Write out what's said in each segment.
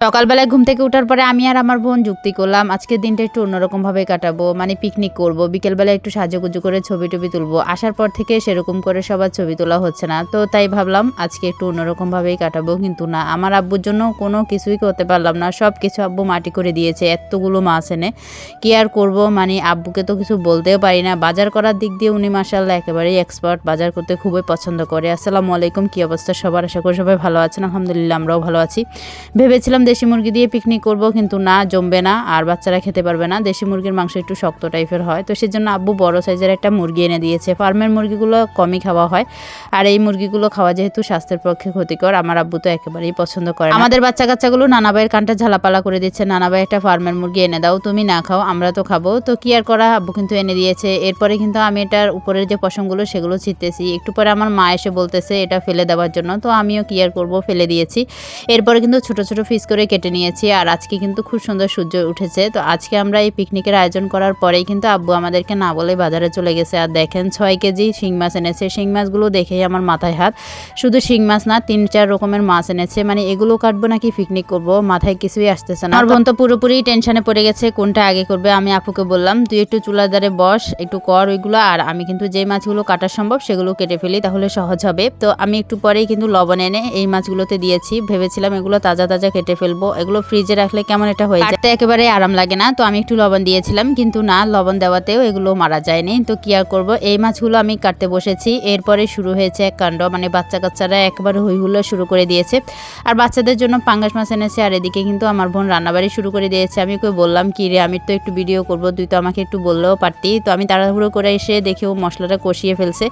সকালবেলায় ঘুম থেকে ওঠার পরে আমি আর আমার বোন যুক্তি করলাম আজকের দিনটা একটু অন্যরকমভাবে কাটাবো মানে পিকনিক করব বিকেলবেলা একটু সাজুগুজু করে ছবি টবি তুলবো। আসার পর থেকে সেরকম করে সবার ছবি তোলা হচ্ছে না, তো তাই ভাবলাম আজকে একটু অন্যরকমভাবেই কাটাবো, কিন্তু না, আমার আব্বুর জন্য কোনো কিছুই করতে পারলাম না সব কিছু আব্বু মাটি করে দিয়েছে, এতগুলো মাছ এনে। কি আর করব মানে আব্বুকে তো কিছু বলতেও পারি না, বাজার করার দিক দিয়ে উনি মাসাল্লাহ একেবারেই এক্সপার্ট বাজার করতে খুবই পছন্দ করে। আসসালামু আলাইকুম, কী অবস্থা সবার? আশা করি সবাই ভালো আছেন, আলহামদুলিল্লাহ আমরাও ভালো আছি। ভেবেছিলাম দেশি মুরগি দিয়ে পিকনিক করব কিন্তু না, জমবে না, আর বাচ্চারা খেতে পারবে না। দেশি মুরগির মাংস একটু শক্ত টাইপের হয়। তো সেজন্য আব্বু বড় সাইজের একটা মুরগি এনে দিয়েছে। ফার্মের মুরগিগুলো কমই খাওয়া হয়। আর এই মুরগিগুলো খাওয়া যেহেতু স্বাস্থ্যের পক্ষে ক্ষতিকর, আমার আব্বু তো একেবারেই পছন্দ করে আমাদের বাচ্চা কাচ্চাগুলো নানা ভাইয়ের কানটা ঝালাপালা করে দিচ্ছে। নানা ভাই একটা ফার্মের মুরগি এনে দাও, তুমি না খাও, আমরা তো খাব। তো কি আর করা, আব্বু কিন্তু এনে দিয়েছে। এরপরে কিন্তু আমি এটার উপরের যে পশমগুলো, সেগুলো ছিটতেছি। একটু পরে আমার মা এসে বলতেছে, এটা ফেলে দেওয়ার জন্য। তো আমিও কি আর করব, ফেলে দিয়েছি। এরপরে কিন্তু ছোট ছোট পিস করে কেটে নিয়েছি আর আজকে কিন্তু খুব সুন্দর সূর্য উঠেছে। তো আজকে আমরা এই পিকনিকের আয়োজন করার পরেই কিন্তু আব্বু আমাদেরকে না বলে বাজারে চলে গেছে। আর দেখেন ছয় কেজি শিং মাছ এনেছে। শিং মাছগুলো দেখেই আমার মাথায় হাত। শুধু শিং মাছ না তিন চার রকমের মাছ এনেছে। মানে এগুলো কাটবো নাকি পিকনিক করব? মাথায় কিছুই আসতেছে না। আমার বোন তো পুরোপুরি টেনশনে পড়ে গেছে কোনটা আগে করবে? আমি আপুকে বললাম তুই একটু চুলার দ্বারে বস একটু কর ওইগুলো আর আমি কিন্তু যে মাছগুলো কাটা সম্ভব সেগুলো কেটে ফেলি তাহলে সহজ হবে। তো আমি একটু পরেই কিন্তু লবণ এনে এই মাছগুলোতে দিয়েছি। ভেবেছিলাম এগুলো তাজা তাজা কেটে ফেলব, এগুলো ফ্রিজে রাখলে কেমন এটা হয়ে যায়? কাটতে একেবারে আরাম লাগে না, তো আমি একটু লবণ দিয়েছিলাম, কিন্তু না, লবণ দেওয়াতেও এগুলো মারা যায়নি। তো কি আর করব, এই মাছগুলো আমি কাটতে বসেছি। এরপরে শুরু হয়েছে এক কাণ্ড মানে বাচ্চা কাচ্চারা একবারে হই হুল্লো শুরু করে দিয়েছে। আর বাচ্চাদের জন্য পাঙ্গাস মাছ এনেছে, আর এদিকে কিন্তু আমার বোন রান্নাবাড়ি শুরু করে দিয়েছে। আমি ওকে বললাম, কি রে আমি তো একটু ভিডিও করব, তুই তো আমাকে একটু বললেও পারতি। তো আমি তাড়াহুড়ো করে এসে দেখে ও মশলাটা কষিয়ে ফেলছে।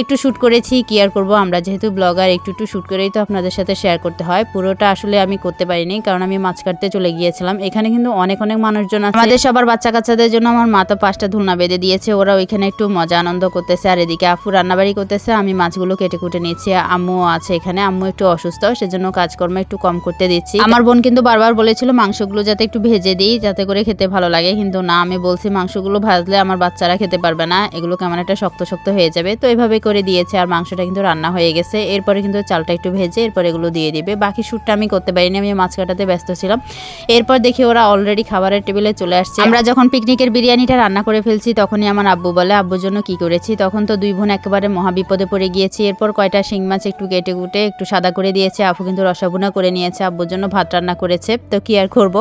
একটু শ্যুট করেছি, কি আর করব, আমরা যেহেতু ব্লগার একটু একটু শ্যুট করেই তো আপনাদের সাথে শেয়ার করতে হয়। পুরোটা আসলে আমি করতে পারিনি কারণ আমি মাছ কাটতে চলে গিয়েছিলাম। এখানে কিন্তু অনেক অনেক মানুষজন আছে। আমাদের সবার বাচ্চা কাচ্চাদের জন্য আমার মা তো পাঁচটা ধুলনা বেঁধে দিয়েছে। ওরা ওইখানে একটু মজা, আনন্দ করতেছে। আর এদিকে আফু রান্নাবাড়ি করতেছে। আমি মাছগুলো কেটে কুটে নিয়েছি। আম্মু আছে এখানে। আম্মু একটু অসুস্থ, সেজন্য কাজকর্ম একটু কম করতে দিচ্ছি। আমার বোন কিন্তু বারবার বলেছিল মাংসগুলো যাতে একটু ভেজে দিই, যাতে করে খেতে ভালো লাগে। কিন্তু না, আমি বলছি মাংসগুলো ভাজলে আমার বাচ্চারা খেতে পারবে না। এগুলো কেমন একটা শক্ত শক্ত হয়ে যাবে। তো এইভাবে করে দিয়েছে। আর মাংসটা কিন্তু রান্না হয়ে গেছে। এরপরে কিন্তু চালটা একটু ভেজে এরপর এগুলো দিয়ে দিবে। বাকি শ্যুটটা আমি করতে পারিনি। আমি মাছ কাটাতে ব্যস্ত ছিলাম। এরপর দেখি ওরা অলরেডি খাবারের টেবিলে চলে আসছে। আমরা যখন পিকনিকের বিরিয়ানিটা রান্না করে ফেলছি, তখনই আমার আব্বু বলে আব্বুর জন্য কি করেছি? তখন তো দুই বোন একেবারে মহাবিপদে পড়ে গিয়েছি। এরপর কয়টা শিং মাছ একটু কেটে কুটে একটু সাদা করে দিয়েছে। আপু কিন্তু রসাবুনা করে নিয়েছে। আব্বুর জন্য ভাত রান্না করেছে। তো কি আর করব?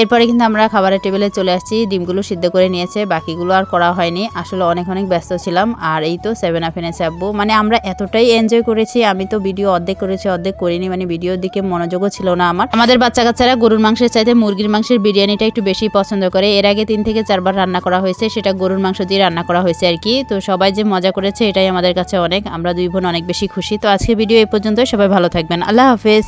এরপরে কিন্তু আমরা খাবারের টেবিলে চলে আসছি। ডিমগুলো সিদ্ধ করে নিয়েছে। বাকিগুলো আর করা হয়নি। আসলে অনেক অনেক ব্যস্ত ছিলাম। আর এই তো সেভেন আপ এনেছে আব্বু। মানে আমরা এতটাই এনজয় করেছি। আমি তো ভিডিও অর্ধেক করেছি, অর্ধেক করিনি। মানে ভিডিওর দিকে মনোযোগও ছিল না আমার। আমাদের বাচ্চা কাচ্চারা গরুর মাংসের চাইতে মুরগির মাংসের বিরিয়ানিটা একটু বেশি পছন্দ করে। এর আগে তিন থেকে চারবার রান্না করা হয়েছে, সেটা গরুর মাংস দিয়ে রান্না করা হয়েছে আর কি। তো সবাই যে মজা করেছে, এটাই আমাদের কাছে অনেক। আমরা দুই বোন অনেক বেশি খুশি। তো আজকে ভিডিও এই পর্যন্ত সবাই ভালো থাকবেন। আল্লাহ হাফেজ।